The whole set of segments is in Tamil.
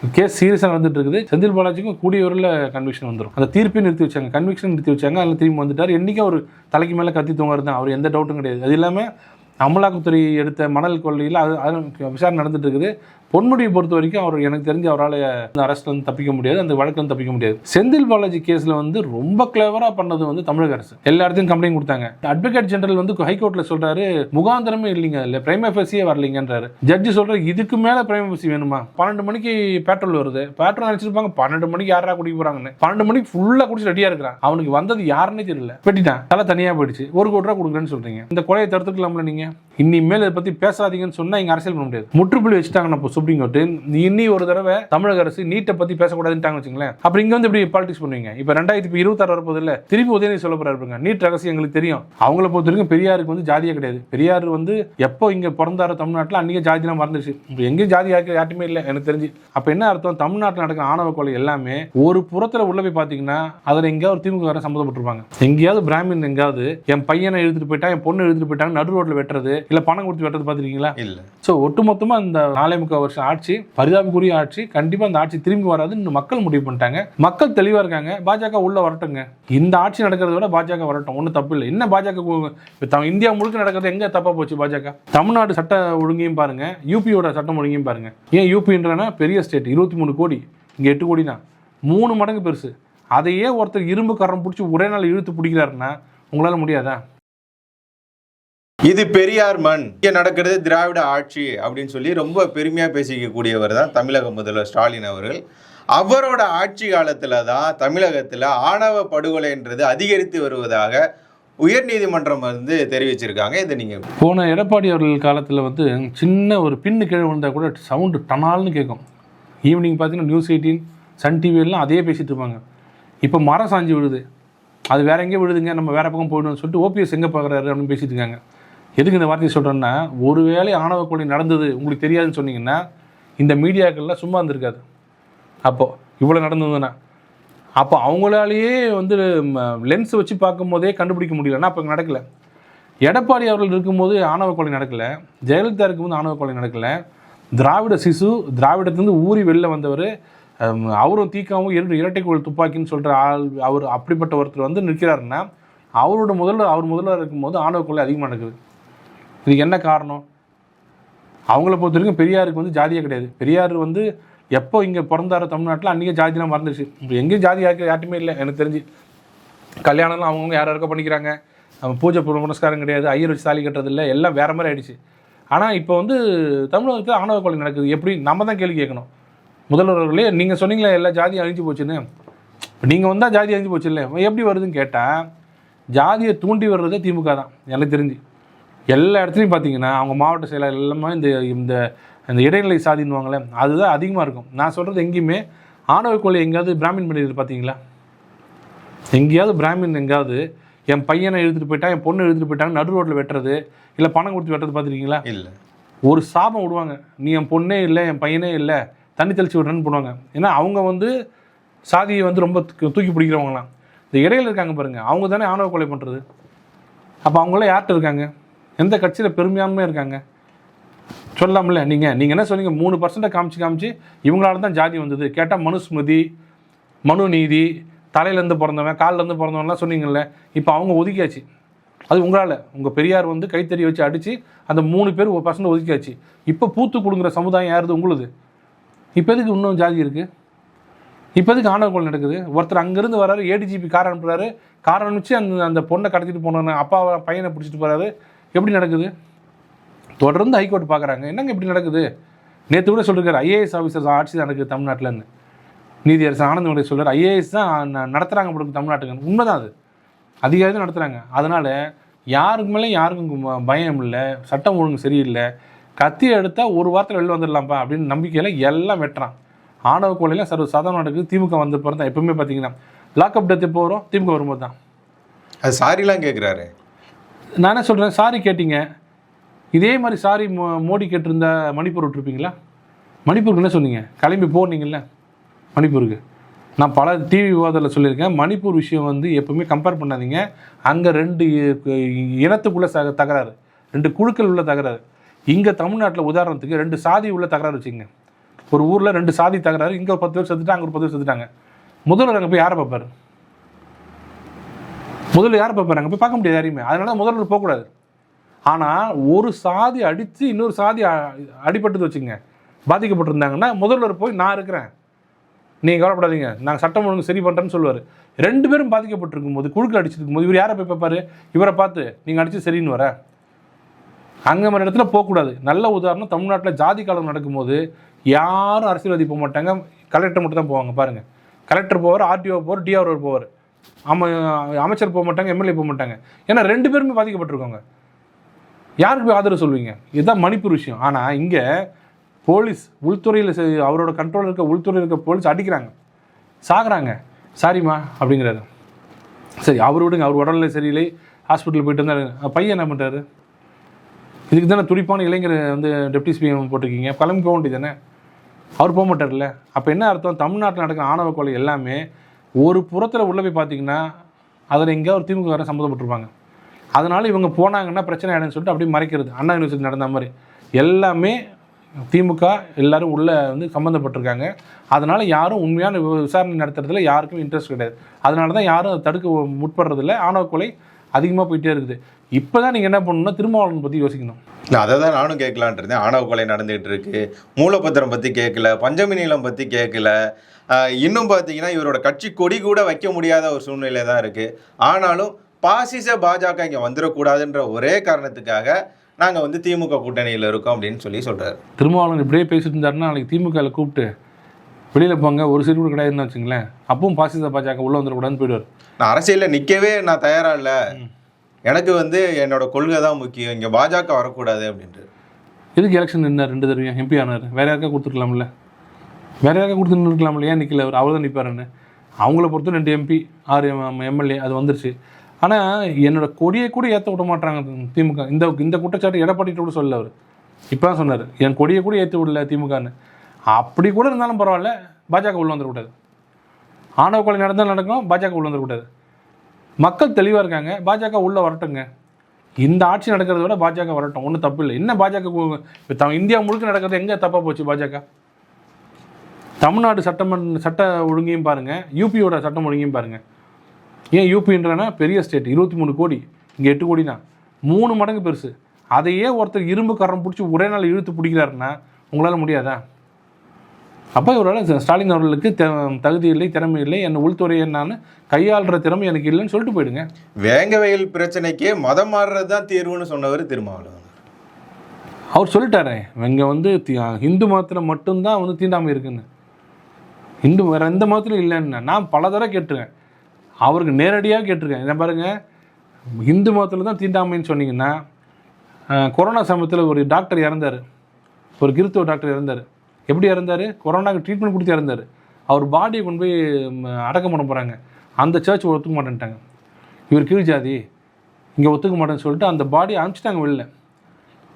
கேஸ் சீரியஸாக நடந்துட்டு இருக்குது செந்தில் பாலாஜிக்கும் கூடிய வரையில் கன்விக்ஷன் வந்துடும் அந்த தீர்ப்பையும் நிறுத்தி வச்சாங்க. கன்விக்ஷன் நிறுத்தி வச்சாங்க. அதில் திரும்பி வந்துட்டார். என்றைக்கும் அவர் தலைக்கு மேலே கத்தி தூங்குறது தான் அவர் எந்த டவுட்டும் கிடையாது. அது இல்லாமல் அமலாக்கத்துறை எடுத்த மணல் கொள்ளையில் அது அது விசாரணை நடந்துட்டு இருக்குது பொன்முடியை பொறுத்த வரைக்கும் அவர் எனக்கு தெரிஞ்சு அவரால் அந்த அரெஸ்ட்ல வந்து தப்பிக்க முடியாது அந்த வழக்கில் வந்து தப்பிக்க முடியாது. செந்தில் பாலாஜி கேஸில் வந்து ரொம்ப கிளவராக பண்ணது வந்து தமிழக அரசு. எல்லா இடத்தையும் கம்ப்ளைண்ட் கொடுத்தாங்க. அட்வொகேட் ஜெனரல் வந்து ஹைகோர்ட்டில் சொல்கிறாரு முகாந்திரமே இல்லைங்க இல்லை பிரைம் எஃப்எஸ்சியே வரலைங்கன்றாரு. ஜட்ஜி சொல்கிறார் இதுக்கு மேலே பிரைம் எஃப்எஸ்சி வேணுமா? பன்னெண்டு மணிக்கு பெட்ரோல் வருது. பெட்ரோல் நினச்சிருப்பாங்க பன்னெண்டு மணிக்கு யாரா குடிக்க போகிறாங்கன்னு பன்னெண்டு மணிக்கு ஃபுல்லாக குடிச்சு ரெடியாக இருக்கிறான். அவனுக்கு வந்தது யாருன்னே தெரியல. வெட்டிட்டான். தலை தனியாக போயிடுச்சு. ஒரு கோடி ரூபா கொடுக்குறேன்னு சொல்கிறீங்க இந்த கொலையை தடுத்துக்கலாம்ல நீங்கள் இனிமேல் இதை பத்தி பேசாதீங்கன்னு சொன்னா இங்க அரசியல் பண்ண முடியாது. முற்றுப்புள்ளி வச்சுட்டாங்க நம்ம சுப்ரீம் கோர்ட்டு இன்னி ஒரு தடவை தமிழக அரசு நீட்டை பத்தி பேசக்கூடாதுன்னு வச்சுங்களேன் அப்புறம் இங்க வந்து இப்படி பாலிடிக்ஸ் பண்ணுவீங்க? இப்ப ரெண்டாயிரத்தி இருபத்தாறு வரப்போது இல்ல திருப்பி உதயநிதி சொல்ல போறாரு நீட் ரகசியம் எங்களுக்கு தெரியும். அவங்கள பொறுத்த வரைக்கும் பெரியாருக்கு வந்து ஜாதியே கிடையாது. பெரியார் வந்து எப்போ இங்க பிறந்தாரோ தமிழ்நாட்டில் அன்னைக்கு ஜாதிலாம் மறந்துச்சு எங்கேயும் ஜாதி யாருக்கு யார்ட்டுமே இல்லை எனக்கு தெரிஞ்சு. அப்ப என்ன அர்த்தம்? தமிழ்நாட்டில் நடக்கிற ஆணவ கொலை எல்லாமே ஒரு புறத்துல உள்ள போய் பாத்தீங்கன்னா அதுல எங்கேயாவது ஒரு திமுக சம்மந்தப்பட்டிருப்பாங்க எங்கேயாவது பிராமின் எங்கேயாவது என் பையனை எழுதிட்டு போயிட்டா என் பொண்ணு எழுதிட்டு போயிட்டாங்க நடு ரோட்ல வெட்டுறது இல்ல பணம் கொடுத்து வெட்டுறது பாத்திருக்கீங்களா இல்ல. ஸோ ஒட்டுமொத்தமா இந்த நாலே முக்கால் வருஷம் ஆட்சி பரிதாபக்குரிய ஆட்சி கண்டிப்பா அந்த ஆட்சி திரும்பி வராதுன்னு மக்கள் முடிவு பண்ணிட்டாங்க. மக்கள் தெளிவா இருக்காங்க. பாஜக உள்ள வரட்டுங்க. இந்த ஆட்சி நடக்கிறத விட பாஜக வரட்டும். ஒன்றும் தப்பு இல்லை. என்ன பாஜக இந்தியா முழுக்க நடக்கிறது எங்க தப்பா போச்சு பாஜக? தமிழ்நாடு சட்ட ஒழுங்கையும் பாருங்க. யூபியோட சட்டம் ஒழுங்கையும் பாருங்க. ஏன் யூபின்றனா பெரிய ஸ்டேட் இருபத்தி மூணு கோடி. இங்க எட்டு கோடி தான் மூணு மடங்கு பெருசு. அதையே ஒருத்தர் இரும்பு கரம் பிடிச்சி ஒரே நாள் இழுத்து பிடிக்கிறாருன்னா உங்களால முடியாதா? இது பெரியார் மண். இங்கே நடக்கிறது திராவிட ஆட்சி அப்படின்னு சொல்லி ரொம்ப பெருமையாக பேசிக்கக்கூடியவர் தான் தமிழக முதல்வர் ஸ்டாலின் அவர்கள். அவரோட ஆட்சி காலத்தில் தான் தமிழகத்தில் ஆணவ படுகொலைன்றது அதிகரித்து வருவதாக உயர்நீதிமன்றம் வந்து தெரிவிச்சிருக்காங்க. இதை நீங்கள் போன எடப்பாடி அவர்கள் காலத்தில் வந்து சின்ன ஒரு பின்னு கீழே இருந்தால் கூட சவுண்டு டனால்னு கேட்கும் ஈவினிங் பார்த்தீங்கன்னா நியூஸ் எயிட்டீன் சன் டிவியெல்லாம் அதே பேசிட்டு இருப்பாங்க. இப்போ மரம் சாஞ்சு விழுது. அது வேற எங்கேயோ விழுதுங்க நம்ம வேற பக்கம் போயிடணும்னு சொல்லிட்டு ஓபிஎஸ் எங்கே பார்க்குறாரு அப்படின்னு பேசிட்டு இருக்காங்க. எதுக்கு இந்த வார்த்தையை சொல்கிறேன்னா ஒருவேளை ஆணவ கொலை நடந்தது உங்களுக்கு தெரியாதுன்னு சொன்னீங்கன்னா இந்த மீடியாக்கள்லாம் சும்மா இருந்திருக்காது. அப்போது இவ்வளோ நடந்ததுன்னா. அப்போ அவங்களாலேயே வந்து லென்ஸ் வச்சு பார்க்கும்போதே கண்டுபிடிக்க முடியலன்னா அப்போ நடக்கல. எடப்பாடி அவர்கள் இருக்கும்போது ஆணவ கொலை நடக்கலை. ஜெயலலிதா இருக்கும்போது ஆணவ கொலை நடக்கலை. திராவிட சிசு திராவிடத்துலேருந்து ஊறி வெளில வந்தவர் அவரும் தீக்காவும் இரண்டு இரட்டைக்கோள் துப்பாக்கின்னு சொல்கிற ஆள் அவர் அப்படிப்பட்ட ஒருத்தர் வந்து நிற்கிறாருன்னா அவரோட முதல்வர் அவர் முதல்வர் இருக்கும்போது ஆணவ கொலை அதிகமாக நடக்குது. இதுக்கு என்ன காரணம்? அவங்கள பொறுத்த வரைக்கும் பெரியாருக்கு வந்து ஜாதியே கிடையாது. பெரியார் வந்து எப்போ இங்கே பிறந்தாரோ தமிழ்நாட்டில் அன்றைக்கே ஜாதிலாம் மறந்துடுச்சு எங்கேயும் ஜாதி யாருக்கு யார்ட்டுமே இல்லை எனக்கு தெரிஞ்சு. கல்யாணம்லாம் அவங்கவுங்க யார் யாருக்கோ பண்ணிக்கிறாங்க. பூஜை பூ புனஸ்காரம் கிடையாது. ஐயர் வச்சு தாலி கட்டுறது இல்லை எல்லாம் வேற மாதிரி ஆயிடுச்சு. ஆனால் இப்போ வந்து தமிழகத்தில் ஆணவ கொலை நடக்குது. எப்படி? நம்ம தான் கேள்வி கேட்கணும். முதல்வர்களே நீங்கள் சொன்னீங்களே எல்லா ஜாதியும் அழிஞ்சு போச்சுன்னு. நீங்கள் வந்தால் ஜாதி அழிஞ்சு போச்சு இல்லை எப்படி வருதுன்னு கேட்டால் ஜாதியை தூண்டி வர்றதே திமுக தான் எனக்கு தெரிஞ்சு. எல்லா இடத்துலையும் பார்த்தீங்கன்னா அவங்க மாவட்ட செயலாளர் எல்லாமே இந்த இந்த இந்த இடைநிலை சாதின்னுவாங்களே அதுதான் அதிகமாக இருக்கும். நான் சொல்கிறது எங்கேயுமே ஆணவ கொலை எங்கேயாவது பிராமின் பண்ணிடுது பார்த்தீங்களா எங்கேயாவது பிராமின் எங்கேயாவது என் பையனை எழுதிட்டு போயிட்டான் என் பொண்ணு எழுதிட்டு போயிட்டாங்க நடு ரோட்டில் வெட்டுறது இல்லை பணம் கொடுத்து வெட்டுறது பார்த்துருக்கீங்களா இல்ல. ஒரு சாபம் விடுவாங்க. நீ என் பொண்ணே இல்லை என் பையனே இல்லை தண்ணி தெளிச்சு விடுறேன்னு பண்ணுவாங்க ஏன்னா அவங்க வந்து சாதியை வந்து ரொம்ப தூக்கி தூக்கி பிடிக்கிறவங்களாம். இந்த இடையில இருக்காங்க பாருங்க அவங்க தானே ஆணவ கொலை பண்ணுறது அப்போ அவங்களாம் யார்கிட்ட இருக்காங்க? எந்த கட்சியில் பெருமையாமே இருக்காங்க? சொல்லாமல நீங்கள் நீங்கள் என்ன சொன்னீங்க? மூணு பர்சன்ட்டை காமிச்சு காமிச்சு இவங்களால தான் ஜாதி வந்தது. கேட்டால் மனுஸ்மிருதி மனு நீதி தலையிலேருந்து பிறந்தவன் காலிலேருந்து பிறந்தவன்லாம் சொன்னீங்கல்ல இப்போ அவங்க ஒதுக்கியாச்சு. அது உங்களால். உங்கள் பெரியார் வந்து கைத்தறி வச்சு அடித்து அந்த மூணு பேர் ஒரு பர்சன்ட் ஒதுக்கியாச்சு. இப்போ பூத்து கொடுங்குற சமுதாயம் யாருது? உங்களுது. இப்போ எதுக்கு இன்னும் ஜாதி இருக்குது இப்போ எதுக்கு ஆணவ நடக்குது? ஒருத்தர் அங்கேருந்து வராரு ஏடிஜிபி கார் அனுப்புகிறாரு கார் அனுப்பிச்சு அந்த அந்த பொண்ணை கடத்திட்டு போன அப்பாவை பையனை பிடிச்சிட்டு போகிறாரு எப்படி நடக்குது? தொடர்ந்து ஹைகோர்ட் பார்க்குறாங்க. என்னங்க இப்படி நடக்குது? நேற்று கூட சொல்லியிருக்காரு ஐஏஎஸ் ஆஃபீஸர்ஸ் ஆட்சி தான் நடக்குது தமிழ்நாட்டில்னு நீதியரசர் ஆனந்தமுடைய சொல்கிறார் ஐஏஎஸ் தான் நடத்துகிறாங்க உங்களுக்கு தமிழ்நாட்டுக்குன்னு. தமிழ்நாட்டுக்கு உண்மைதான் அது. அதிகாரி தான் நடத்துகிறாங்க அதனால் யாருக்கு மேலே யாருக்கும் பயம் இல்லை சட்டம் ஒழுங்கு சரியில்லை. கத்தி எடுத்தால் ஒரு வாரத்தில் வெளில வந்துடலாம்ப்பா அப்படின்னு நம்பிக்கையில் எல்லாம் வெட்டுறான். ஆணவ கொலையில் சர்வ சாதாரண நடக்குது. திமுக வந்த பிறகு தான் எப்பவுமே பார்த்தீங்கன்னா லாக்அப் டெத் இப்போ வரும் திமுக வரும்போது தான் அது சாரிலாம் கேட்குறாரு நான் என்ன சொல்கிறேன் சாரி கேட்டீங்க. இதே மாதிரி சாரி மோ மோடி கேட்டிருந்தா மணிப்பூர் விட்டுருப்பீங்களா? மணிப்பூருக்கு என்ன சொன்னீங்க? கிளம்பி போனீங்கல்ல மணிப்பூருக்கு. நான் பல டிவி விவாதத்தில் சொல்லியிருக்கேன் மணிப்பூர் விஷயம் வந்து எப்பவுமே கம்பேர் பண்ணாதீங்க. அங்கே ரெண்டு இனத்துக்குள்ளே ச தகராறு. ரெண்டு குழுக்கள் உள்ள தகராறு. இங்கே தமிழ்நாட்டில் உதாரணத்துக்கு ரெண்டு சாதி உள்ள தகராறு வச்சுங்க ஒரு ஊரில் ரெண்டு சாதி தகராறு இங்கே ஒரு பத்து பேர் செத்துட்டாங்க அங்கே ஒரு பத்து பேர் செத்துட்டாங்க. முதல்வர் அங்கே போய் யாரை பார்ப்பார்? முதல்ல யாரை பார்ப்பாங்க போய் பார்க்க முடியாது யாரையுமே. அதனால தான் முதல்வர் போகக்கூடாது. ஆனால் ஒரு சாதி அடித்து இன்னொரு சாதி அ- அடிபட்டது வச்சுங்க பாதிக்கப்பட்டிருந்தாங்கன்னா முதல்வர் போய் நான் இருக்கிறேன். நீங்கள் கவலைப்படாதீங்க. நாங்கள் சட்டம் ஒழுங்கு சரி பண்ணுறேன்னு சொல்லுவார். ரெண்டு பேரும் பாதிக்கப்பட்டிருக்கும் போது குழுக்கள் அடிச்சிருக்கும் போது இவர் யாரை போய் பார்ப்பாரு? இவரை பார்த்து நீங்கள் அடித்து சரின்னு வர. அங்கே மாதிரி இடத்துல போகக்கூடாது. நல்ல உதாரணம் தமிழ்நாட்டில் ஜாதி காலம் நடக்கும்போது யாரும் அரசியல்வாதி போக மாட்டாங்க. கலெக்டர் மட்டும் தான் போவாங்க பாருங்கள் கலெக்டர் போவார் ஆர்டிஓ போவார் டிஆர்ஓ போவார். அம அமைச்சர் போக மாட்டாங்க எம்எல்ஏ போக மாட்டாங்க. ஏன்னா ரெண்டு பேருமே பாதிக்கப்பட்டிருக்காங்க. யாருக்கு போய் ஆதரவு சொல்லுவீங்க இதுதான் மணிப்பூர் விஷயம். ஆனால் இங்கே போலீஸ் உள்துறையில் அவரோட கண்ட்ரோலில் இருக்க உள்துறையில் இருக்க போலீஸ் அடிக்கிறாங்க. சாகுறாங்க. சாரிம்மா அப்படிங்கிறாரு. சரி அவர் விடுங்க அவர் உடல்நிலை சரியில்லை. ஹாஸ்பிட்டல் போயிட்டு இருந்தார் பையன் என்ன பண்ணுறாரு இதுக்கு தானே துடிப்பான இளைஞர் வந்து டெப்டி சிபிஎம் போட்டிருக்கீங்க. கிளம்பி போக வேண்டியது தானே? அவர் போக மாட்டார்ல அப்போ என்ன அர்த்தம்? தமிழ்நாட்டில் நடக்கிற ஆணவ கொலை எல்லாமே ஒரு புறத்தில் உள்ள போய் பார்த்தீங்கன்னா அதில் எங்கேயாவது ஒரு திமுக சம்மந்தப்பட்டிருப்பாங்க அதனால இவங்க போனாங்கன்னா பிரச்சனை ஆயிடும்னு சொல்லிட்டு அப்படியே மறைக்கிறது. அண்ணா யூனிவர்சிட்டி நடந்த மாதிரி. எல்லாமே திமுக எல்லாரும் உள்ளே வந்து சம்மந்தப்பட்டிருக்காங்க. அதனால யாரும் உண்மையான விசாரணை நடத்துறதுல யாருக்கும் இன்ட்ரெஸ்ட் கிடையாது. அதனால தான் யாரும் தடுக்க முற்படுறதில்ல. ஆணவ கொலை அதிகமாக போயிட்டே இருக்குது. இப்போ தான் நீங்கள் என்ன பண்ணணும்னா திருமாவளவன் பற்றி யோசிக்கணும். நான் அதை தான் நானும் கேட்கலான்ட்டு இருந்தேன். ஆணவ கொலை நடந்துகிட்டு இருக்கு. மூலப்பத்திரம் பற்றி கேட்கல. பஞ்சமி நீளம் பற்றி கேட்கல இன்னும் பார்த்தீங்கன்னா இவரோட கட்சி கொடி கூட வைக்க முடியாத ஒரு சூழ்நிலை தான் இருக்கு. ஆனாலும் பாசிச பாஜக இங்கே வந்துடக்கூடாதுன்ற ஒரே காரணத்துக்காக நாங்கள் வந்து திமுக கூட்டணியில் இருக்கோம் அப்படின்னு சொல்லி சொல்றாரு. திருமாவளவன் இப்படியே பேசிட்டு இருந்தாருன்னா நாளைக்கு திமுகவில் கூப்பிட்டு வெளியில் போங்க ஒரு சீட் கூட கிடையாதுன்னு வச்சுங்களேன். அப்பவும் பாசிச பாஜக உள்ளே வந்துடக்கூடாதுன்னு போயிடுவார். நான் அரசியலில் நிற்கவே நான் தயாரா இல்லை. எனக்கு வந்து என்னோட கொள்கை தான் முக்கியம். இங்கே பாஜக வரக்கூடாது அப்படின்ட்டு. எதுக்கு எலெக்ஷன் நின்னார் ரெண்டு தடவையும்? எம்பி ஆனார். வேற யாருக்கா கொடுத்துருக்கலாம்ல? வேற யாருக்கா கொடுத்து இருக்கலாம்ல? ஏன் நிற்கல அவர்? அவர் தான் நிற்பாருன்னு அவங்கள பொறுத்து ரெண்டு எம்பி ஆறு எம்எல்ஏ அது வந்துருச்சு. ஆனால் என்னோட கொடியை கூட ஏற்ற விட மாட்டாங்க திமுக. இந்த இந்த குற்றச்சாட்டு எடப்பாடிட்டு கூட சொல்லல அவர். இப்போ தான் சொன்னார் என் கொடியை கூட ஏற்ற விடல திமுகன்னு. அப்படி கூட இருந்தாலும் பரவாயில்ல பாஜக உள்ள வந்துடக்கூடாது ஆணவ கொலை நடந்தால் நடக்கும் பாஜக உள்ள வந்துடக்கூடாது மக்கள் தெளிவாக இருக்காங்க பாஜக உள்ளே வரட்டுங்க. இந்த ஆட்சி நடக்கிறத விட பாஜக வரட்டும் ஒன்றும் தப்பு இல்லை. என்ன பாஜக த- இந்தியா முழுக்க நடக்கிறது எங்கே தப்பாக போச்சு பாஜக? தமிழ்நாடு சட்டமன்ற சட்ட ஒழுங்கையும் பாருங்கள் யூபியோட சட்டம் ஒழுங்கையும் பாருங்க. ஏன் யூபின்றனா பெரிய ஸ்டேட் இருபத்தி மூணு கோடி இங்கே எட்டு கோடி தான் மூணு மடங்கு பெருசு. அதையே ஒருத்தர் இரும்பு கரம் பிடிச்சி ஒரே நாள் இழுத்து பிடிக்கிறாருன்னா உங்களால் முடியாதா? அப்போ இவரால் ஸ்டாலின் அவர்களுக்கு தகுதி இல்லை திறமை இல்லை என் உள்துறை என்னான்னு கையாளுற திறமை எனக்கு இல்லைன்னு சொல்லிட்டு போயிடுங்க. வேங்க வயல் பிரச்சனைக்கே மதம் மாறுறது தான் தீர்வுன்னு சொன்னவர் திருமாவளவன். அவர் சொல்லிட்டாரே இங்கே வந்து தி- ஹிந்து மதத்தில் மட்டும்தான் வந்து தீண்டாமை இருக்குன்னு. இந்து வேற எந்த மதத்திலும் இல்லைன்னு நான் பல தடவை கேட்டிருக்கேன். அவருக்கு நேரடியாக கேட்டிருக்கேன். இதை பாருங்க இந்து மதத்தில் தான் தீண்டாமைன்னு சொன்னீங்கன்னா கொரோனா சமயத்தில் ஒரு டாக்டர் இறந்தார். ஒரு கிறிஸ்துவ டாக்டர் இறந்தார். எப்படி இறந்தார்? கொரோனாக்கு ட்ரீட்மெண்ட் கொடுத்து இறந்தார். அவர் பாடியை கொண்டு போய் அடக்கம் பண்ண போகிறாங்க அந்த சர்ச் ஒத்துக்க மாட்டேன்ட்டாங்க. இவர் கீழ் ஜாதி. இங்கே ஒத்துக்க மாட்டேன்னு சொல்லிட்டு அந்த பாடியை அனுப்பிச்சிட்டாங்க வெளில.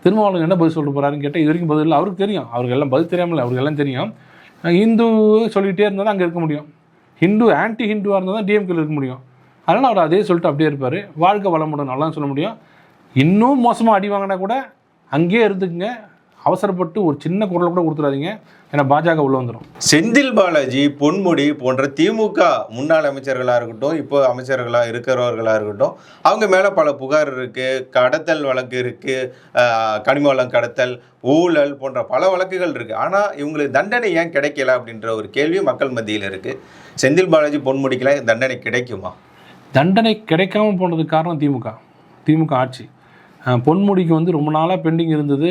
திருமாவளவன் என்ன பதில் சொல்லிட்டு போகிறாருன்னு கேட்டால் இது வரைக்கும் பதில் இல்லை. அவருக்கு தெரியும். அவருக்கு எல்லாம் பதில் தெரியாமல் அவருக்கு எல்லாம் தெரியும். இந்து சொல்லிகிட்டே இருந்தால் தான் அங்கே இருக்க முடியும். ஹிந்து ஆன்டி ஹிந்துவாக இருந்தால் தான் டிஎம்கேல இருக்க முடியும். அதனால் அவர் அதே சொல்லிட்டு அப்படியே இருப்பார். வாழ்க்கை வளமுடன் நல்லா சொல்ல முடியும். இன்னும் மோசமாக அடி வாங்கினா கூட அங்கேயே இருந்துக்குங்க. அவசரப்பட்டு ஒரு சின்ன குரலை கூட கொடுத்துடாதீங்க. ஏன்னா பாஜக உள்ள வந்துடும் செந்தில் பாலாஜி பொன்முடி போன்ற திமுக முன்னாள் அமைச்சர்களாக இருக்கட்டும் இப்போ அமைச்சர்களாக இருக்கிறவர்களாக இருக்கட்டும் அவங்க மேலே பல புகார் இருக்கு கடத்தல் வழக்கு இருக்கு ஆஹ் கனிம வளம் கடத்தல் ஊழல் போன்ற பல வழக்குகள் இருக்கு. ஆனால் இவங்களுக்கு தண்டனை ஏன் கிடைக்கல அப்படின்ற ஒரு கேள்வி மக்கள் மத்தியில் இருக்கு. செந்தில் பாலாஜி பொன்முடிக்கெல்லாம் தண்டனை கிடைக்குமா? தண்டனை கிடைக்காம போனதுக்கு காரணம் திமுக. திமுக ஆட்சி. பொன்முடிக்கு வந்து ரொம்ப நாளாக பெண்டிங் இருந்தது.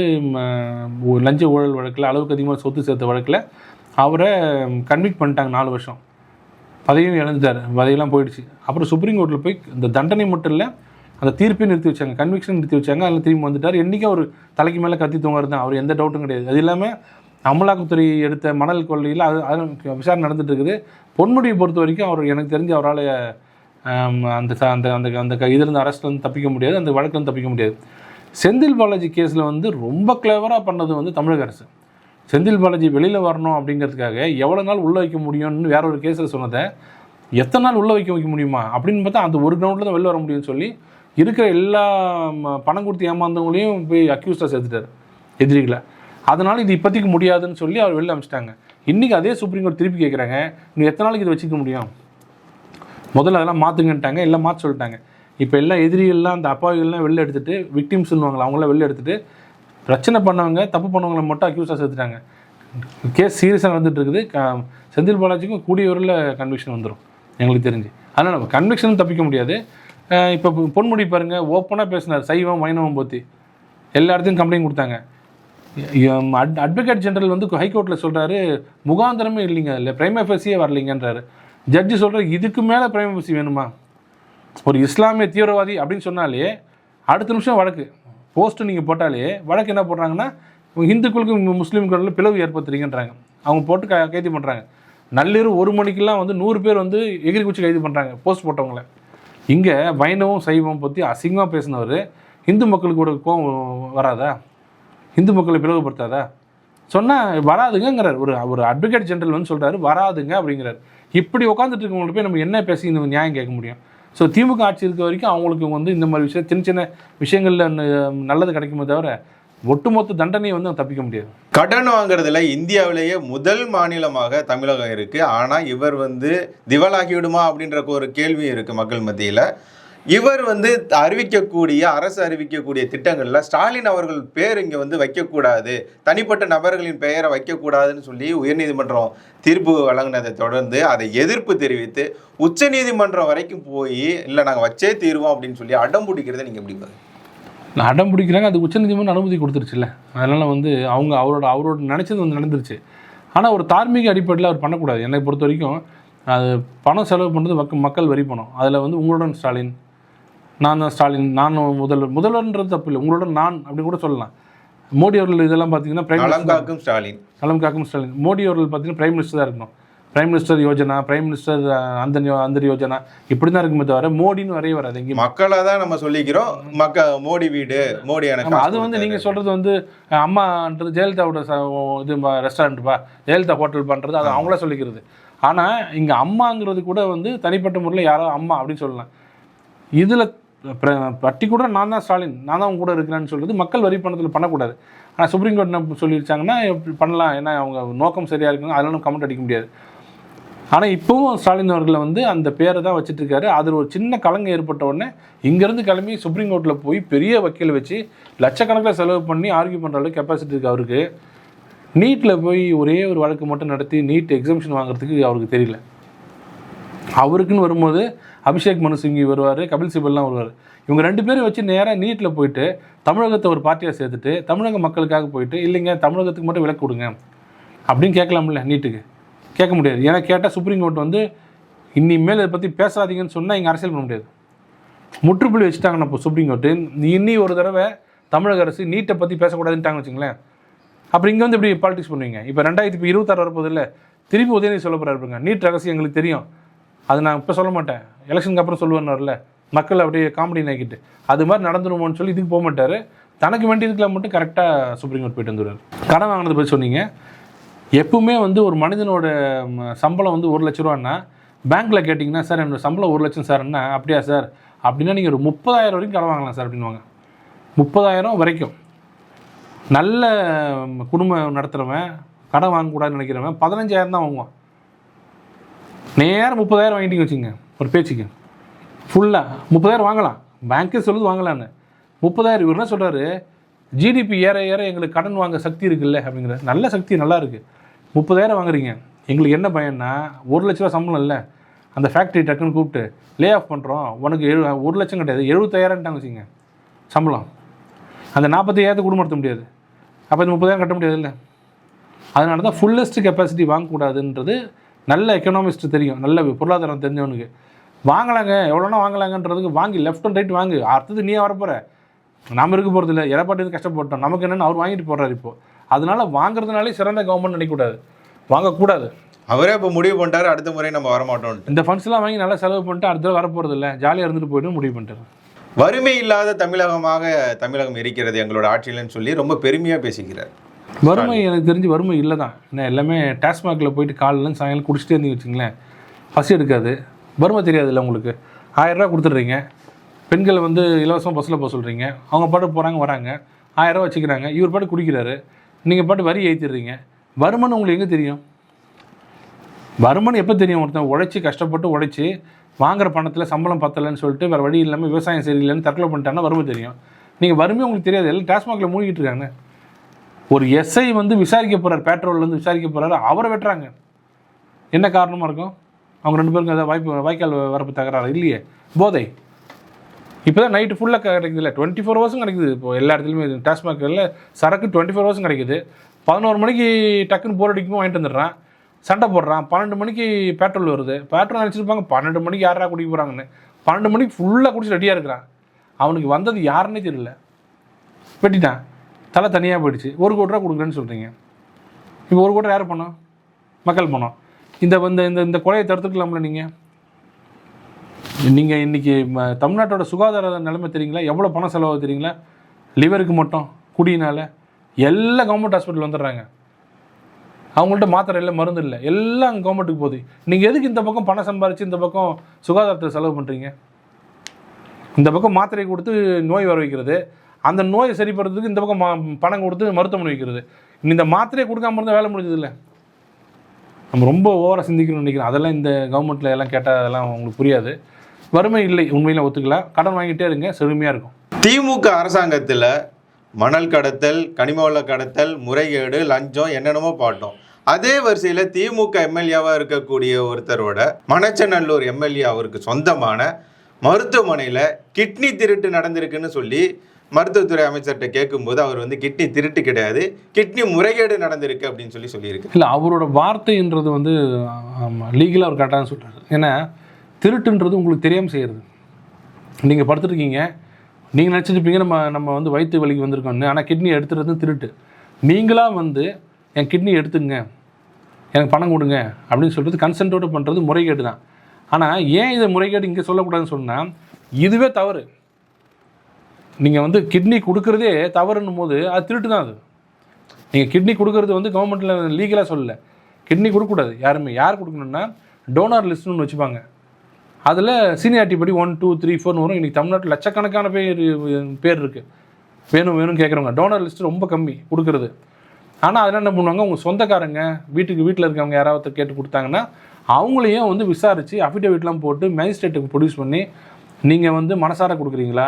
லஞ்ச ஊழல் வழக்கில் அளவுக்கு அதிகமாக சொத்து சேர்த்த வழக்கில் அவரை கன்விக்ட் பண்ணிட்டாங்க நாலு வருஷம். பதவியும் இழந்துட்டார். பதவியெல்லாம் போயிடுச்சு. அப்புறம் சுப்ரீம் கோர்ட்டில் போய் இந்த தண்டனை மட்டும் இல்லை அந்த தீர்ப்பையும் நிறுத்தி வச்சாங்க. கன்விக்ஷன் நிறுத்தி வச்சாங்க. அதில் திரும்பி வந்துட்டார். என்றைக்கும் அவர் தலைக்கு மேலே கத்தி தூங்குறது தான் அவர் எந்த டவுட்டும் கிடையாது. அது இல்லாமல் அமலாக்கத்துறை எடுத்த மணல் கொள்ளையில் அது அது விசாரணை நடந்துட்டு இருக்குது. பொன்முடியை பொறுத்த வரைக்கும் அவர் எனக்கு தெரிஞ்சு அவரால் அந்த அந்த அந்த அந்த க- இதிலிருந்து அரெஸ்ட்லேருந்து தப்பிக்க முடியாது அந்த வழக்குலேருந்து தப்பிக்க முடியாது. செந்தில் பாலாஜி கேஸில் வந்து ரொம்ப கிளவராக பண்ணது வந்து தமிழக அரசு. செந்தில் பாலாஜி வெளியில் வரணும் அப்படிங்கிறதுக்காக எவ்வளோ நாள் உள்ளே வைக்க முடியும்னு வேற ஒரு கேஸில் சொன்னதை எத்தனை நாள் உள்ளே வைக்க வைக்க முடியுமா அப்படின்னு பார்த்தா அந்த ஒரு கிரவுண்டில் தான் வெளில வர முடியும்னு சொல்லி இருக்கிற எல்லா பணம் கொடுத்து ஏமாந்தவங்களையும் போய் அக்யூஸ்டாக சேர்த்துட்டார். எதிரிகளை. அதனால் இது இப்போதைக்கு முடியாதுன்னு சொல்லி அவர் வெளில அமைச்சிட்டாங்க. இன்றைக்கி அதே சுப்ரீம் கோர்ட் திருப்பி கேட்குறாங்க இன்னும் எத்தனை நாளைக்கு இதை வச்சுக்க முடியும்? முதல்ல அதெல்லாம் மாற்றுங்கன்ட்டாங்க எல்லாம் மாற்ற சொல்லிட்டாங்க. இப்போ எல்லாம் எதிரிகள்லாம் அந்த அப்பாவிகள்லாம் வெளில எடுத்துட்டு விக்டிம்ஸ் சொல்லுவாங்களா அவங்களாம் வெளில எடுத்துட்டு பிரச்சனை பண்ணவங்க தப்பு பண்ணவங்களை மட்டும் அக்யூஸாக சேர்த்துட்டாங்க கேஸ் சீரியஸாக நடந்துட்டு இருக்குது க- செந்தில் பாலாஜிக்கும் கூடிய வரையில் கன்விக்ஷன் வந்துடும் எங்களுக்கு தெரிஞ்சு. அதனால் நம்ம கன்விக்ஷனும் தப்பிக்க முடியாது. இப்போ பொன்முடி பாருங்கள் ஓப்பனாக பேசினார் சைவம் வைணவம் பற்றி எல்லா இடத்தையும் கம்ப்ளைண்ட் கொடுத்தாங்க. அட்வொகேட் ஜெனரல் வந்து ஹைகோர்ட்டில் சொல்கிறாரு முகாந்திரமே இல்லைங்க இல்லை பிரைம் ஃபேஸியே வரலைங்கன்றாரு. ஜட்ஜி சொல்கிற இதுக்கு மேலே பிரைம் வேணுமா? ஒரு இஸ்லாமிய தீவிரவாதி அப்படின்னு சொன்னாலே அடுத்த நிமிஷம் வழக்கு. போஸ்ட்டு நீங்கள் போட்டாலே வழக்கு என்ன போடுறாங்கன்னா இந்துக்களுக்கும் முஸ்லீம்களுக்கும் பிளவு ஏற்படுத்துறீங்கன்றாங்க. அவங்க போட்டு க கைது பண்ணுறாங்க நள்ளிரவு ஒரு மணிக்கெல்லாம் வந்து நூறு பேர் வந்து எகிரி குச்சி கைது பண்ணுறாங்க போஸ்ட் போட்டவங்கள. இங்கே வைணவம் சைவம் பற்றி அசிங்கமாக பேசினவர் இந்து மக்களுக்கு கூட கோவம் வராதா? இந்து மக்களை பிளவுபடுத்தாதா? சொன்னால் வராதுங்கிறார் ஒரு ஒரு அட்வொகேட் ஜெனரல் வந்து சொல்கிறாரு வராதுங்க அப்படிங்கிறார். இப்படி உட்காந்துட்டு இருக்கவங்களுக்கு போய் நம்ம என்ன பேசி இந்த நியாயம் கேட்க முடியும்? ஸோ திமுக ஆட்சி இருக்க வரைக்கும் அவங்களுக்கு வந்து இந்த மாதிரி விஷயம் சின்ன சின்ன விஷயங்களில் நல்லது கிடைக்குமே தவிர ஒட்டுமொத்த தண்டனையை வந்து தப்பிக்க முடியாது. கடன் வாங்குறதுல இந்தியாவிலேயே முதல் மாநிலமாக தமிழகம் இருக்குது ஆனால் இவர் வந்து திவாலாகிவிடுமா அப்படின்ற ஒரு கேள்வி இருக்குது மக்கள் மத்தியில். இவர் வந்து அறிவிக்கக்கூடிய அரசு அறிவிக்கக்கூடிய திட்டங்களில் ஸ்டாலின் அவர்கள் பேர் இங்கே வந்து வைக்கக்கூடாது. தனிப்பட்ட நபர்களின் பெயரை வைக்கக்கூடாதுன்னு சொல்லி உயர்நீதிமன்றம் தீர்ப்பு வழங்கினதை தொடர்ந்து அதை எதிர்ப்பு தெரிவித்து உச்சநீதிமன்றம் வரைக்கும் போய் இல்லை நாங்கள் வச்சே தீருவோம் அப்படின்னு சொல்லி அடம் பிடிக்கிறத நீங்கள் எப்படி பாருங்க நான் அடம் பிடிக்கிறாங்க. அது உச்சநீதிமன்றம் அனுமதி கொடுத்துருச்சுல்ல. அதனால் வந்து அவங்க அவரோட அவரோட நினச்சது வந்து நடந்துருச்சு. ஆனால் ஒரு தார்மீக அடிப்படையில் அவர் பண்ணக்கூடாது. என்னை பொறுத்த வரைக்கும் அது பணம் செலவு பண்ணுறது மக்கள் மக்கள் வரி பணம். அதில் வந்து உங்களுடன் ஸ்டாலின் நான் தான் ஸ்டாலின் நான் முதல்வர் முதல்வர்ன்றது தப்பு இல்லை. உங்களுடன் நான் அப்படின்னு கூட சொல்லலாம். மோடி அவர்கள் இதெல்லாம் பார்த்தீங்கன்னா பிரைம் மினிஸ்டர் ஸ்டாலின். நலம் காக்கும் ஸ்டாலின். மோடி அவர்கள் பார்த்தீங்கன்னா பிரைம் மினிஸ்டர் தான் இருக்கணும். Prime minister Yojana prime minister அந்த அந்த யோஜனா இப்படி தான் இருக்குமே தவிர மோடின்னு வரைய வராது எங்கேயும். மக்களா தான் நம்ம சொல்லிக்கிறோம். மக்க மோடி வீடு மோடி எனக்கு அது வந்து கொடுத்தாரு. நீங்க சொல்றது வந்து அம்மான்றது ஜெயலலிதாவோட இது ரெஸ்டாரண்ட்ப்பா ஜெயலலிதா ஹோட்டல் பண்றது அது அவங்கள சொல்லிக்கிறது. ஆனா இங்க அம்மாங்கிறது கூட வந்து தனிப்பட்ட முறையில் யாரோ அம்மா அப்படின்னு சொல்லலாம். இதுல பர்டிகுலராக நான் தான் ஸ்டாலின். நான் தான் கூட இருக்கிறேன்னு சொல்றது மக்கள் வரி பணத்தில் பண்ணக்கூடாது. ஆனால் சுப்ரீம் கோர்ட் என்ன சொல்லியிருச்சாங்கன்னா பண்ணலாம். ஏன்னா அவங்க நோக்கம் சரியாக இருக்குங்க அதெல்லாம் கமெண்ட் அடிக்க முடியாது. ஆனால் இப்போவும் ஸ்டாலின் அவர்களை வந்து அந்த பேரை தான் வச்சுட்டு இருக்காரு அதில் ஒரு சின்ன கலங்கம் ஏற்பட்ட உடனே இங்கேருந்து கிளம்பி சுப்ரீம் கோர்ட்டில் போய் பெரிய வக்கீல் வச்சு லட்சக்கணக்கில் செலவு பண்ணி ஆர்கியூ பண்ணுற அளவுக்கு கெப்பாசிட்டி இருக்குது அவருக்கு. நீட்டில் போய் ஒரே ஒரு வழக்கு மட்டும் நடத்தி நீட் எக்ஸாமிஷன் வாங்குறதுக்கு அவருக்கு தெரியல. அவருக்குன்னு வரும்போது அபிஷேக் மனு சிங்கி வருவார் கபில் சிபல்லாம் வருவார். இவங்க ரெண்டு பேரும் வச்சு நேராக நீட்டில் போயிட்டு தமிழகத்தை ஒரு பார்ட்டியாக சேர்த்துட்டு தமிழக மக்களுக்காக போயிட்டு இல்லைங்க தமிழகத்துக்கு மட்டும் விலக்கு கொடுங்க அப்படின்னு கேட்கலாம்ல நீட்டுக்கு. கேட்க முடியாது. ஏன்னா கேட்டால் சுப்ரீம் கோர்ட் வந்து இனிமேல் இதை பற்றி பேசாதீங்கன்னு சொன்னால் இங்கே அரசியல் பண்ண முடியாது. முற்றுப்புள்ளி வச்சுட்டாங்கண்ணா இப்போ சுப்ரீம் கோர்ட்டு. இன்னி ஒரு தடவை தமிழக அரசு நீட்டை பற்றி பேசக்கூடாதுன்ட்டாங்க வச்சுங்களேன் அப்புறம் இங்கே வந்து இப்படி பாலிடிக்ஸ் பண்ணுவீங்க? இப்போ ரெண்டாயிரத்தி இப்போ இருபத்தாறு வரப்போதில்ல திருப்பி உதயநிதி சொல்ல போகிறாருங்க நீட் ரகசியம் எங்களுக்கு தெரியும். அது நான் இப்போ சொல்ல மாட்டேன். எலெக்ஷனுக்கு அப்புறம் சொல்லுவேன்னார்ல மக்கள் அப்படியே காமெடி நாக்கிட்டு அது மாதிரி நடந்துருமோன்னு சொல்லி இதுக்கு போக மாட்டார். தனக்கு வேண்டியதுக்கெல்லாம் மட்டும் கரெக்டாக சுப்ரீம் கோர்ட் போயிட்டு வந்துடுவார் கடன் வாங்கினது பற்றி சொன்னீங்க. எப்பவுமே வந்து ஒரு மனிதனோட சம்பளம் வந்து ஒரு லட்ச ரூபான்னா பேங்க்கில் கேட்டிங்கன்னா சார் என்னோடய சம்பளம் ஒரு லட்சம் சார்ன்னா அப்படியா சார்? அப்படின்னா நீங்கள் ஒரு முப்பதாயிரம் வரைக்கும் கடன் வாங்கலாம் சார் அப்படின்வாங்க முப்பதாயிரம் வரைக்கும். நல்ல குடும்பம் நடத்துகிறவன் கடன் வாங்கக்கூடாதுன்னு நினைக்கிறவன் பதினஞ்சாயிரம் தான் வாங்குவான். நேரம் முப்பதாயிரம் வாங்கிட்டீங்க வச்சுங்க ஒரு பேச்சுக்கு ஃபுல்லாக முப்பதாயிரம் வாங்கலாம். பேங்க்கே சொல்லுது வாங்கலான்னு முப்பதாயிரம் இவர் என்ன சொல்கிறாரு ஜிடிபி ஏற ஏற எங்களுக்கு கடன் வாங்க சக்தி இருக்குல்ல அப்படிங்கிற நல்ல சக்தி நல்லா இருக்குது முப்பதாயிரம் வாங்குறீங்க. எங்களுக்கு என்ன பயன்னா ஒரு லட்ச ரூபா சம்பளம் இல்லை. அந்த ஃபேக்ட்ரி டக்குன்னு கூப்பிட்டு லே ஆஃப் பண்ணுறோம் உனக்கு எழு ஒரு லட்சம் கிடையாது. எழுபத்தாயிரம்ட்டாங்க வச்சுங்க சம்பளம். அந்த நாற்பத்தையாயிரத்தை குடும்பம் முடியாது. அப்போ இந்த முப்பதாயிரம் கட்ட முடியாது இல்லை அதனால தான் ஃபுல்லஸ்ட் கெப்பாசிட்டி வாங்கக்கூடாதுன்றது நல்ல எக்கனாமிஸ்ட் தெரியும் நல்ல பொருளாதாரம் தெரிஞ்சவனுக்கு. வாங்கலாங்க எவ்வளோனா வாங்கலாங்கன்றதுக்கு வாங்கி லெஃப்ட் அண்ட் ரைட் வாங்கு. அடுத்தது நீயே வரப்போகிற நாம இருக்க போகிறது இல்லை. எடப்பாடி வந்து கஷ்டப்பட்டோம் நமக்கு என்னென்னு அவர் வாங்கிட்டு போடுறாரு இப்போ. அதனால வாங்குறதுனாலே சிறந்த கவர்மெண்ட் நினைக்கக்கூடாது. வாங்கக்கூடாது. அவரே இப்போ முடிவு பண்ணிட்டாரு அடுத்த முறை நம்ம வரமாட்டோம் இந்த ஃபண்ட்ஸ்லாம் வாங்கி நல்லா செலவு பண்ணிட்டு அடுத்த வரப்போகிறது இல்லை. ஜாலியாக இருந்துட்டு போய்ட்டு முடிவு பண்ணிட்டாரு. வறுமை இல்லாத தமிழகமாக தமிழகம் இருக்கிறது எங்களோட ஆட்சியிலன்னு சொல்லி ரொம்ப பெருமையா பேசிக்கிறார். வறுமை எனக்கு தெரிஞ்சு வறுமை இல்லை தான் ஏன்னா எல்லாமே டாஸ்மாகில் போயிட்டு காலையில சாயங்காலம் குடிச்சிட்டே இருந்தீங்க வச்சுங்களேன் பசி எடுக்காது. வறுமை தெரியாதுல்ல உங்களுக்கு? ஆயிரரூவா கொடுத்துட்றீங்க. பெண்கள் வந்து இலவசமாக பஸ்ஸில் போக சொல்கிறீங்க அவங்க பாட்டு போகிறாங்க வராங்க. ஆயிரரூவா வச்சுக்கிறாங்க. இவர் பாட்டு குடிக்கிறாரு. நீங்கள் பாட்டு வரி ஏற்றிடுறீங்க வருமானம் உங்களுக்கு எங்கே தெரியும்? வருமானம் எப்போ தெரியும் ஒருத்தன்? உழைச்சி கஷ்டப்பட்டு உழைச்சி வாங்குற பணத்தில் சம்பளம் பத்தலைன்னு சொல்லிட்டு வேறு வழி இல்லாமல் விவசாயம் சரியில்லைன்னு தற்கொலை பண்ணிட்டாங்கன்னா வறுமை தெரியும். நீங்கள் வறுமை உங்களுக்கு தெரியாது. எல்லாம் டாஸ்மாகில் மூழ்கிட்டு இருக்காங்க. ஒரு எஸ்ஐ வந்து விசாரிக்க போகிறார் பேட்ரோல்லேருந்து விசாரிக்க போகிறாரு அவரை வெட்டுறாங்க. என்ன காரணமாக இருக்கும்? அவங்க ரெண்டு பேருக்கும் ஏதாவது வாய்ப்பு வாய்க்கால் வரப்பு தகராறு? இல்லையே. போதை. இப்போ தான் நைட்டு ஃபுல்லாக கிடைக்குது இல்லை டுவெண்ட்டி ஃபோர் ஹவர்ஸும் கிடைக்குது. இப்போ எல்லா இடத்துலையுமே டாஸ்மாகில் சரக்கு டுவெண்ட்டி ஃபோர் ஹவர்ஸும் கிடைக்குது. பதினோரு மணிக்கு டக்குன்னு போர் அடிக்கும் வாங்கிட்டு வந்துடுறான். சண்டை போடுறான். பன்னெண்டு மணிக்கு பெட்ரோல் வருது. பெட்ரோல் நினச்சிருப்பாங்க பன்னெண்டு மணிக்கு யாரா குடிக்க போகிறாங்கன்னு பன்னெண்டு மணிக்கு ஃபுல்லாக குடிச்சு ரெடியாக இருக்கிறான். அவனுக்கு வந்தது யாருன்னே தெரியல. வெட்டிட்டான். தலை தனியாக போயிடுச்சு. ஒரு கோடி ரூபா கொடுக்குறேன்னு சொல்கிறீங்க இப்போ ஒரு கோடி யார் பண்ணோம் மக்கள் பணம் இந்த இந்த இந்த இந்த கொலையை தடுத்துக்கலாம்ல நீங்கள் நீங்கள் இன்றைக்கி தமிழ்நாட்டோட சுகாதார நிலைமை தெரியுங்களா? எவ்வளோ பணம் செலவு தெரியுங்களா? லிவருக்கு மட்டும் குடியினால் எல்லா கவர்மெண்ட் ஹாஸ்பிட்டல் வந்துடுறாங்க. அவங்கள்ட்ட மாத்திரை இல்லை மருந்து இல்லை. எல்லாம் கவர்மெண்ட்டுக்கு போகுது. நீங்கள் எதுக்கு இந்த பக்கம் பணம் சம்பாரித்து இந்த பக்கம் சுகாதாரத்தை செலவு பண்ணுறீங்க இந்த பக்கம் மாத்திரை கொடுத்து நோய் வர வைக்கிறது. அந்த நோயை சரி பண்ணுறதுக்கு இந்த பக்கம் பணம் கொடுத்து மருத்துவமனை வைக்கிறது. இந்த மாத்திரையை கொடுக்காம இருந்தால் வேலை முடிஞ்சது இல்லை நம்ம ரொம்ப ஓவராக சிந்திக்கணும்னு நினைக்கிறேன். அதெல்லாம் இந்த கவர்மெண்ட்டில் எல்லாம் கேட்டால் அதெல்லாம் உங்களுக்கு புரியாது. வறுமை இல்லை உண்மையில் ஒத்துக்கலாம் கடன் வாங்கிட்டே இருங்க செழுமையாக இருக்கும். திமுக அரசாங்கத்தில் மணல் கடத்தல் கனிமவள கடத்தல் முறைகேடு லஞ்சம் என்னென்னமோ பாட்டோம். அதே வரிசையில் திமுக எம்எல்ஏவாக இருக்கக்கூடிய ஒருத்தரோட மணச்சநல்லூர் எம்எல்ஏ அவருக்கு சொந்தமான மருத்துவமனையில் கிட்னி திருட்டு நடந்திருக்குன்னு சொல்லி மருத்துவத்துறை அமைச்சர்கிட்ட கேட்கும்போது அவர் வந்து கிட்னி திருட்டு கிடையாது கிட்னி முறைகேடு நடந்திருக்கு அப்படின்னு சொல்லி சொல்லியிருக்கு இல்லை அவரோட வார்த்தைன்றது வந்து லீகலாக அவர் கரெக்டாக சொல்கிறார் ஏன்னா திருட்டுன்றது உங்களுக்கு தெரியாமல் செய்கிறது நீங்கள் படுத்துருக்கீங்க நீங்கள் நினச்சிருப்பீங்க நம்ம நம்ம வந்து வயிற்று வலிக்கு வந்திருக்கோம்னு ஆனால் கிட்னி எடுத்துறது திருட்டு. நீங்களாக வந்து என் கிட்னி எடுத்துங்க எனக்கு பணம் கொடுங்க அப்படின்னு சொல்கிறது கன்சென்ட்டோடு பண்ணுறது முறைகேடு தான். ஆனால் ஏன் இதை முறைகேடு இங்கே சொல்லக்கூடாதுன்னு சொன்னால் இதுவே தவறு. நீங்கள் வந்து கிட்னி கொடுக்குறதே தவறுன்னும் போது அது திருட்டு தான் அது. நீங்கள் கிட்னி கொடுக்குறது வந்து கவர்மெண்ட்டில் லீகலாக சொல்லலை. கிட்னி கொடுக்கக்கூடாது. யாருமே யார் கொடுக்கணும்னா டோனார் லிஸ்ட்னு ஒன்று வச்சுப்பாங்க. அதில் சீனியாரிட்டி படி ஒன் டூ த்ரீ ஃபோர்னு வரும். இன்றைக்கி தமிழ்நாட்டில் லட்சக்கணக்கான பேர் பேர் இருக்குது வேணும் வேணும் கேட்குறவங்க டோனர் லிஸ்ட் ரொம்ப கம்மி கொடுக்குறது. ஆனால் அதில் என்ன பண்ணுவாங்க? உங்கள் சொந்தக்காரங்க வீட்டுக்கு வீட்டில் இருக்கவங்க யாராவது கேட்டு கொடுத்தாங்கன்னா அவங்களையும் வந்து விசாரித்து அஃபிடேவிட்லாம் போட்டு மேஜிஸ்ட்ரேட்டுக்கு ப்ரொடியூஸ் பண்ணி நீங்கள் வந்து மனசார கொடுக்குறீங்களா?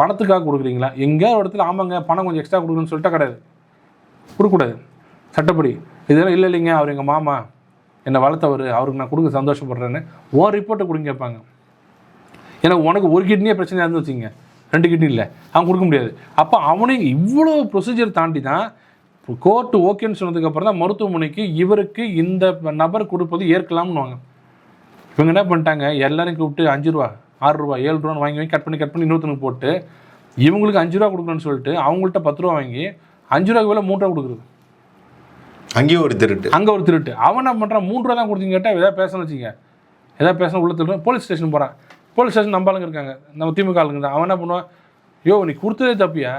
பணத்துக்காக கொடுக்குறீங்களா? எங்கேயாவது ஒரு இடத்துல ஆமாங்க பணம் கொஞ்சம் எக்ஸ்ட்ரா கொடுக்குறேன்னு சொல்லிட்டா கிடையாது. கொடுக்கக்கூடாது. சட்டப்படி. இதெல்லாம் இல்லை இல்லைங்க அவர் எங்கள் மாமா என்னை வளர்த்தவர் அவருக்கு நான் கொடுக்க சந்தோஷப்படுறேன்னு ஓ ரிப்போர்ட்டை கொடுங்க கேட்பாங்க. ஏன்னா உனக்கு ஒரு கிட்னியே பிரச்சனையாக இருந்து வச்சுங்க ரெண்டு கிட்னி இல்லை. அவன் கொடுக்க முடியாது. அப்போ அவனையும் இவ்வளோ ப்ரொசீஜர் தாண்டி தான் கோர்ட்டு ஓகேன்னு சொன்னதுக்கப்புறம் தான் மருத்துவமனைக்கு இவருக்கு இந்த நபர் கொடுப்பது ஏற்கலாம்னு வாங்க. இவங்க என்ன பண்ணிட்டாங்க? எல்லாரையும் கூப்பிட்டு அஞ்சு ரூபா ஆறு ரூபா ஏழு ரூபான்னு வாங்கி வாங்கி கட் பண்ணி கட் பண்ணி இன்னொருத்தனுக்கு போட்டு இவங்களுக்கு அஞ்சு ரூபா கொடுக்கணும்னு சொல்லிட்டு அவங்கள்ட்ட பத்து ரூபா வாங்கி அஞ்சு ரூபாய்க்கு வேலை மூணு ரூபா கொடுக்குறது. அங்கேயும் ஒரு திருட்டு. அங்கே ஒரு திருட்டு. அவன் என்ன பண்ணுறான் மூணு ரூபா தான் கொடுத்தீங்க கேட்டால் எதாவது பேசணும்னு வச்சுங்க எதாவது பேசணும் உள்ள திருட்டு போலீஸ் ஸ்டேஷன் போகிறான் போலீஸ் ஸ்டேஷன் நம்ம ஆளுங்க இருக்காங்க. நம்ம திமுக ஆளுங்க தான். அவன் என்ன பண்ணுவான்? யோ நீ கொடுத்ததே தப்பியா?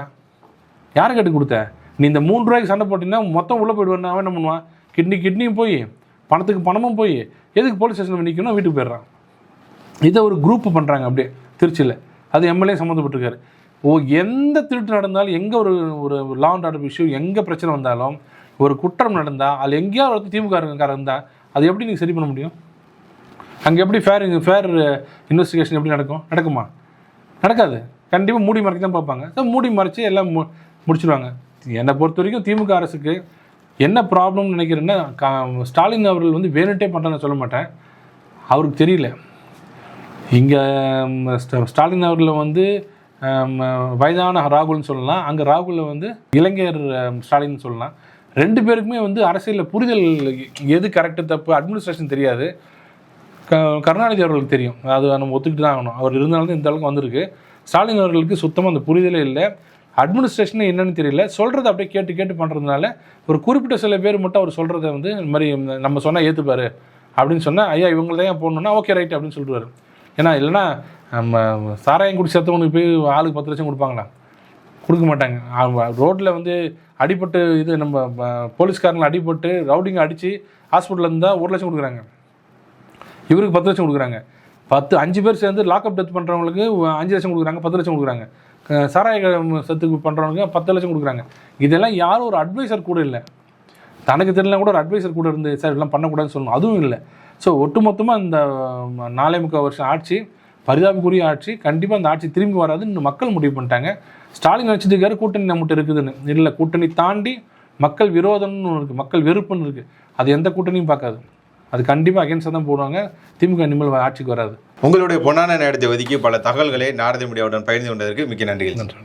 யாரை கேட்டு கொடுத்த? நீ இந்த மூணு ரூபாய்க்கு சண்டை போட்டீங்கன்னா மொத்தம் உள்ளே போயிடுவேன் அவன் என்ன பண்ணுவான்? கிட்னி கிட்னியும் போய் பணத்துக்கு பணமும் போய் எதுக்கு போலீஸ் ஸ்டேஷனில் நிற்கணும் வீட்டுக்கு போயிடுறான். இதை ஒரு குரூப் பண்ணுறாங்க அப்படியே திருச்சியில். அது எம்எல்ஏ சம்மந்தப்பட்டிருக்காரு. ஓ எந்த திருட்டு நடந்தாலும் எங்கே ஒரு ஒரு லா அண்ட் ஆர்டர் இஷ்யூ எங்கே பிரச்சனை வந்தாலும் ஒரு குற்றம் நடந்தால் அதில் எங்கேயாவது ஒருத்தர் திமுக இருந்தால் அது எப்படி நீங்கள் சரி பண்ண முடியும்? அங்கே எப்படி ஃபேர் ஃபேர் இன்வெஸ்டிகேஷன் எப்படி நடக்கும்? நடக்குமா? நடக்காது. கண்டிப்பாக மூடி மறைக்க தான் பார்ப்பாங்க. மூடி மறைச்சி எல்லாம் மு முடிச்சிடுவாங்க என்னை பொறுத்த வரைக்கும் திமுக அரசுக்கு என்ன ப்ராப்ளம்னு நினைக்கிறேன்னா கா- ஸ்டாலின் அவர்கள் வந்து வேணுட்டே பண்ணுறேன்னு சொல்ல மாட்டேன். அவருக்கு தெரியல. இங்கே ஸ்டாலின் அவர்களை வந்து வயதான ராகுல்னு சொல்லலாம். அங்கே ராகுலில் வந்து இளைஞர் ஸ்டாலின் சொல்லலாம். ரெண்டு பேருக்குமே வந்து அரசியலில் புரிதல் எது கரெக்டு தப்பு அட்மினிஸ்ட்ரேஷன் தெரியாது. க கருணாநிதி அவர்களுக்கு தெரியும். அது நம்ம ஒத்துக்கிட்டு தான் ஆகணும். அவர் இருந்தாலும் தான் இந்த அளவுக்கு வந்திருக்கு. ஸ்டாலின் அவர்களுக்கு சுத்தமாக அந்த புரிதலே இல்லை. அட்மினிஸ்ட்ரேஷனே என்னன்னு தெரியல. சொல்கிறத அப்படியே கேட்டு கேட்டு பண்ணுறதுனால ஒரு குறிப்பிட்ட சில பேர் மட்டும் அவர் சொல்கிறத வந்து இந்த மாதிரி நம்ம சொன்னால் ஏற்றுப்பார் அப்படின்னு சொன்னால் ஐயா இவங்களை தான் போடணுன்னா ஓகே ரைட் அப்படின்னு சொல்லுவார். ஏன்னா இல்லைன்னா நம்ம சாராயம் குடி செத்தவனுக்கு போய் ஆளுக்கு பத்து லட்சம் கொடுப்பாங்களா? கொடுக்க மாட்டாங்க. ரோட்டில் வந்து அடிபட்டு இது நம்ம போலீஸ்காரங்களை அடிபட்டு ரவுடிங்க அடித்து ஹாஸ்பிட்டலில் இருந்தால் ஒரு லட்சம் கொடுக்குறாங்க. இவருக்கு பத்து லட்சம் கொடுக்குறாங்க. பத்து அஞ்சு பேர் சேர்ந்து லாக்அப் டெத் பண்ணுறவங்களுக்கு அஞ்சு லட்சம் கொடுக்குறாங்க பத்து லட்சம் கொடுக்குறாங்க. சாராய சத்துக்கு பண்ணுறவங்க பத்து லட்சம் கொடுக்குறாங்க. இதெல்லாம் யாரும் ஒரு அட்வைசர் கூட இல்லை. தனக்கு தெரியல கூட ஒரு அட்வைசர் கூட இருந்து சார் இதெல்லாம் பண்ணக்கூடாதுன்னு சொல்லணும். அதுவும் இல்லை. ஸோ ஒட்டுமொத்தமாக இந்த நாலே முக்கால் வருஷம் ஆட்சி பரிதாபக்குரிய ஆட்சி கண்டிப்பாக அந்த ஆட்சி திரும்பி வராதுன்னு மக்கள் முடிவு பண்ணிட்டாங்க. ஸ்டாலின் நினச்சிட்டு இருக்காரு கூட்டணி நம்மகிட்ட இருக்குதுன்னு. இல்லை கூட்டணி தாண்டி மக்கள் விரோதம்னு ஒன்று இருக்குது மக்கள் வெறுப்புன்னு இருக்குது அது எந்த கூட்டணியும் பார்க்காது. அது கண்டிப்பாக அகேன்ஸ்டாக தான் போடுவாங்க. திமுக இனிமேல் ஆட்சிக்கு வராது. உங்களுடைய பொன்னான நேரத்தை ஒதுக்கி பல தகவல்களை நாரதி மீடியாவுடன் பகிர்ந்து கொண்டதற்கு மிக்க நன்றிகள். நன்றி